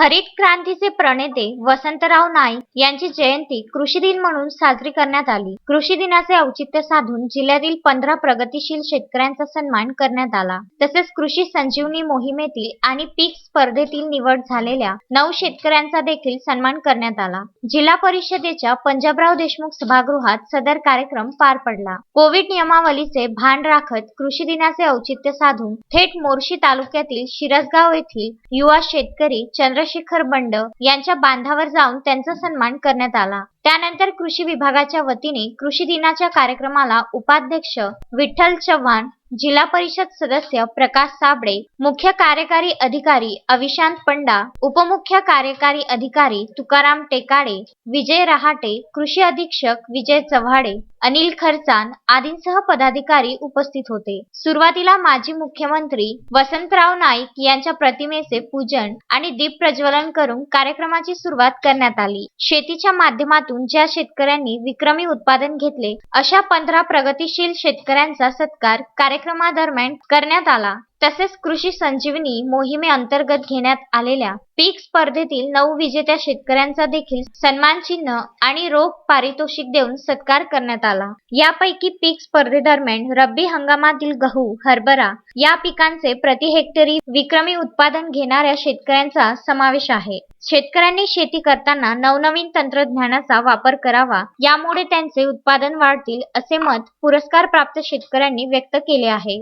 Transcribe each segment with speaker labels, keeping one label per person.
Speaker 1: हरित क्रांतीचे प्रणेते वसंतराव नाईक यांची जयंती कृषी दिन म्हणून साजरी करण्यात आली. कृषी दिनाचे औचित्य साधून जिल्ह्यातील पंधरा प्रगतीशील शेतकऱ्यांचा सन्मान करण्यात आला. तसेच कृषी संजीवनी मोहिमेतील आणि पीक स्पर्धेतील निवड झालेल्या नऊ शेतकऱ्यांचा देखील सन्मान करण्यात आला. जिल्हा परिषदेच्या पंजाबराव देशमुख सभागृहात सदर कार्यक्रम पार पडला. कोविड नियमावलीचे भान राखत कृषी दिनाचे औचित्य साधून थेट मोर्शी तालुक्यातील शिरसगाव येथील युवा शेतकरी चंद्रशेखर बंड यांच्या बांधावर जाऊन त्यांचा सन्मान करण्यात आला. त्यानंतर कृषी विभागाच्या वतीने कृषी दिनाच्या कार्यक्रमाला उपाध्यक्ष विठ्ठल चव्हाण जिल्हा परिषद सदस्य प्रकाश साबळे मुख्य कार्यकारी अधिकारी अविशांत पंडा उपमुख्य कार्यकारी अधिकारी तुकाराम टेकाडे विजय रहाटे कृषी अधीक्षक विजय चव्हाडे अनिल खरचान आदींसह पदाधिकारी उपस्थित होते. सुरुवातीला माजी मुख्यमंत्री वसंतराव नाईक यांच्या प्रतिमेचे पूजन आणि दीप प्रज्वलन करून कार्यक्रमाची सुरुवात करण्यात आली. शेतीच्या माध्यमातून ज्या शेतकऱ्यांनी विक्रमी उत्पादन घेतले अशा पंधरा प्रगतीशील शेतकऱ्यांचा सत्कार कार्यक्रमादरम्यान करण्यात आला. तसेच कृषी संजीवनी मोहिमेअंतर्गत घेण्यात आलेल्या पीक स्पर्धेतील नऊ विजेत्या शेतकऱ्यांचा देखील सन्मान चिन्ह आणि रोख पारितोषिक देऊन सत्कार करण्यात आला. यापैकी पीक स्पर्धेदरम्यान रब्बी हंगामातील गहू हरभरा या पिकांचे प्रति हेक्टरी विक्रमी उत्पादन घेणाऱ्या शेतकऱ्यांचा समावेश आहे. शेतकऱ्यांनी शेती करताना नवनवीन तंत्रज्ञानाचा वापर करावा यामुळे त्यांचे उत्पादन वाढतील असे मत पुरस्कार प्राप्त शेतकऱ्यांनी व्यक्त केले आहे.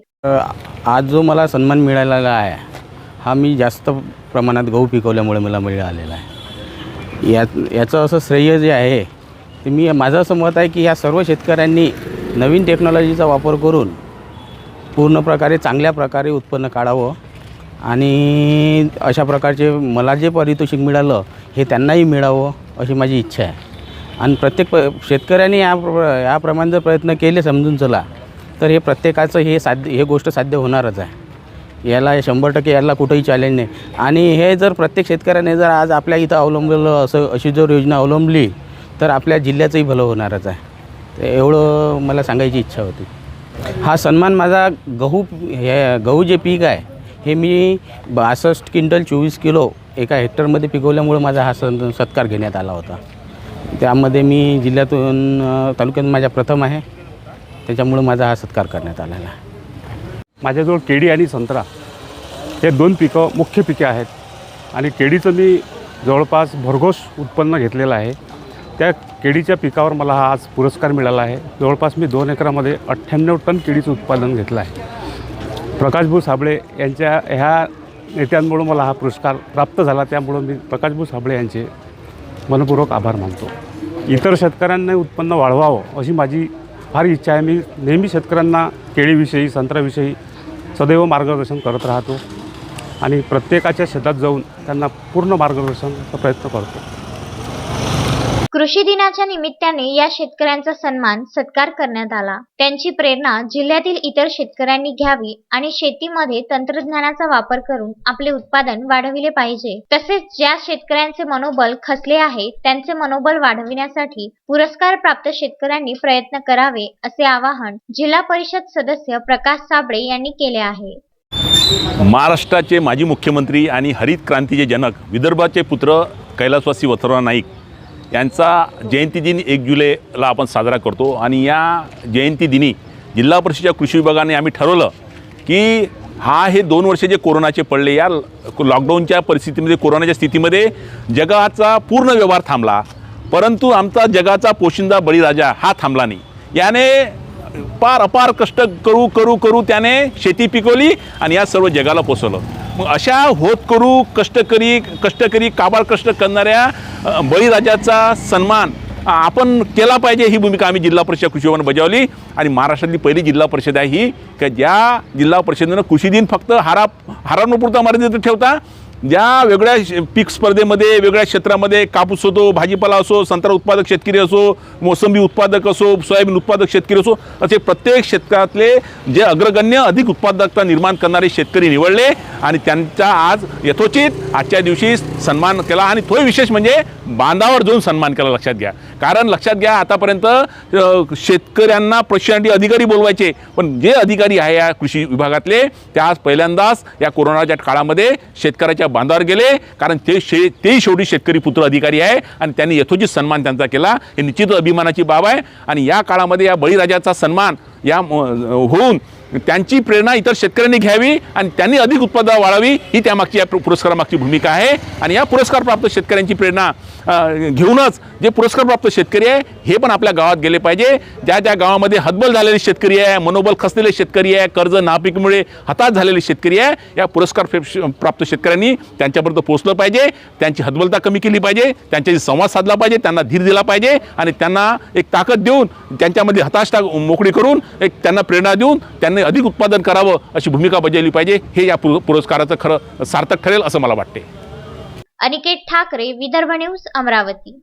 Speaker 2: आज जो मला सन्मान मिळालेला आहे हा मी जास्त प्रमाणात गहू पिकवल्यामुळे मला मिळालेला आहे. या याचं असं श्रेय जे आहे ते मी माझं असं मत आहे की या सर्व शेतकऱ्यांनी नवीन टेक्नॉलॉजीचा वापर करून पूर्ण प्रकारे चांगल्या प्रकारे उत्पन्न काढावं. आणि अशा प्रकारचे मला जे पारितोषिक मिळालं हे त्यांनाही मिळावं अशी माझी इच्छा आहे. आणि प्रत्येक प शेतकऱ्याने या याप्रमाणे जर प्रयत्न केले समजून चला तर हे प्रत्येकाचं हे साध्य हे गोष्ट साध्य होणारच आहे. याला शंभर टक्के याला कुठंही चॅलेंज नाही. आणि हे जर प्रत्येक शेतकऱ्याने जर आज आपल्या इथं अवलंबलं असं अशी जर योजना अवलंबली तर आपल्या जिल्ह्याचंही भलं होणारच आहे. तर एवढं मला सांगायची इच्छा होती. हा सन्मान माझा गहू हे गहू जे पीक आहे हे मी बासष्ट क्विंटल चोवीस किलो एका हेक्टरमध्ये पिकवल्यामुळे माझा हा सन सत्कार घेण्यात आला होता. त्यामध्ये मी जिल्ह्यातून तालुक्यात माझ्या प्रथम आहे. त्याच्यामुळं माझा हा सत्कार करण्यात आलेला आहे.
Speaker 3: माझ्याजवळ केळी आणि संत्रा हे दोन पिकं मुख्य पिके आहेत. आणि केळीचं मी जवळपास भरघोस उत्पन्न घेतलेलं आहे. त्या केळीच्या पिकावर मला हा आज पुरस्कार मिळाला आहे. जवळपास मी दोन एकरामध्ये अठ्ठ्याण्णव टन केळीचं उत्पादन घेतलं आहे. प्रकाशभू साबळे यांच्या ह्या नेत्यांमुळं मला हा पुरस्कार प्राप्त झाला. त्यामुळं मी प्रकाशभू साबळे यांचे मनपूर्वक आभार मानतो. इतर शेतकऱ्यांना उत्पन्न वाढवावं अशी माझी फार इच्छा आहे. मी नेहमी शेतकऱ्यांना केळीविषयी संत्र्याविषयी सदैव मार्गदर्शन करत राहतो आणि प्रत्येकाच्या शेतात जाऊन त्यांना पूर्ण मार्गदर्शनाचा प्रयत्न करतो.
Speaker 1: कृषी दिनाच्या निमित्ताने या शेतकऱ्यांचा सन्मान सत्कार करण्यात आला. त्यांची प्रेरणा जिल्ह्यातील इतर शेतकऱ्यांनी घ्यावी आणि शेतीमध्ये तंत्रज्ञानाचा वापर करून आपले उत्पादन वाढविले पाहिजे. तसेच ज्या शेतकऱ्यांचे मनोबल खचले आहे त्यांचे मनोबल वाढविण्यासाठी पुरस्कार प्राप्त शेतकऱ्यांनी प्रयत्न करावे असे आवाहन जिल्हा परिषद सदस्य प्रकाश साबळे यांनी केले आहे.
Speaker 4: महाराष्ट्राचे माजी मुख्यमंत्री आणि हरित क्रांतीचे जनक विदर्भाचे पुत्र कैलासवासी वसंतराव नाईक यांचा जयंती दिन एक जुलैला आपण साजरा करतो. आणि या जयंती दिनी जिल्हा परिषदेच्या कृषी विभागाने आम्ही ठरवलं की हा हे दोन वर्ष जे कोरोनाचे पडले या लॉकडाऊनच्या परिस्थितीमध्ये कोरोनाच्या स्थितीमध्ये जगाचा पूर्ण व्यवहार थांबला. परंतु आमचा जगाचा पोशिंदा बळीराजा हा थांबला नाही. याने पार अपार कष्ट करू करू करू त्याने शेती पिकवली आणि या सर्व जगाला पोचवलं मग अशा होत करू कष्टकरी कष्टकरी काबाड कष्ट करणाऱ्या बळीराजाचा सन्मान आपण केला पाहिजे ही भूमिका आम्ही जिल्हा परिषद कृषी भवन बजावली. आणि महाराष्ट्रातली पहिली जिल्हा परिषद आहे ही की ज्या जिल्हा परिषदेनं कृषी दिन फक्त हारा हारांपुरता मर्यादित ठेवता ज्या वेगळ्या पीक स्पर्धेमध्ये वेगळ्या क्षेत्रामध्ये कापूस असो भाजीपाला असो संत्रा उत्पादक शेतकरी असो मोसंबी उत्पादक असो सोयाबीन उत्पादक शेतकरी असो असे प्रत्येक क्षेत्रातले जे अग्रगण्य अधिक उत्पादकता निर्माण करणारे शेतकरी निवडले आणि त्यांचा आज यथोचित आजच्या दिवशी सन्मान केला आणि तोही विशेष म्हणजे बांधावर जाऊन सन्मान केला लक्षात घ्या. कारण लक्षात घ्या आतापर्यंत शेतकऱ्यांना प्रशिक्षणासाठी अधिकारी बोलवायचे पण जे अधिकारी आहे या कृषी विभागातले त्या आज पहिल्यांदाच या कोरोनाच्या काळामध्ये शेतकऱ्याच्या बांधावर गेले कारण ते शे ते शेवटी शेतकरी पुत्र अधिकारी आहे आणि त्यांनी यथोचित सन्मान त्यांचा केला. हे निश्चित अभिमानाची बाब आहे. आणि या काळामध्ये या बळीराजाचा सन्मान या होऊन त्यांची प्रेरणा इतर शेतकऱ्यांनी घ्यावी आणि त्यांनी अधिक उत्पादन वाढावी ही त्यामागची या पुरस्कारामागची भूमिका आहे. आणि या पुरस्कारप्राप्त शेतकऱ्यांची प्रेरणा घेऊनच जे पुरस्कारप्राप्त शेतकरी आहे हे पण आपल्या गावात गेले पाहिजे. ज्या ज्या गावामध्ये हतबल झालेले शेतकरी आहे मनोबल खसलेले शेतकरी आहे कर्ज नापिकीमुळे हताश झालेले शेतकरी आहे या पुरस्कार प्राप्त शेतकऱ्यांनी त्यांच्यापर्यंत पोहोचलं पाहिजे. त्यांची हतबलता कमी केली पाहिजे. त्यांच्याशी संवाद साधला पाहिजे. त्यांना धीर दिला पाहिजे. आणि त्यांना एक ताकद देऊन त्यांच्यामध्ये हताशता मोकळी करून एक त्यांना प्रेरणा देऊन त्यांना अधिक उत्पादन करावं अशी भूमिका बजावली पाहिजे हे या पुरस्काराचं खरं सार्थक ठरेल असं मला वाटते
Speaker 1: अनिकेत ठाकरे विदर्भ न्यूज अमरावती.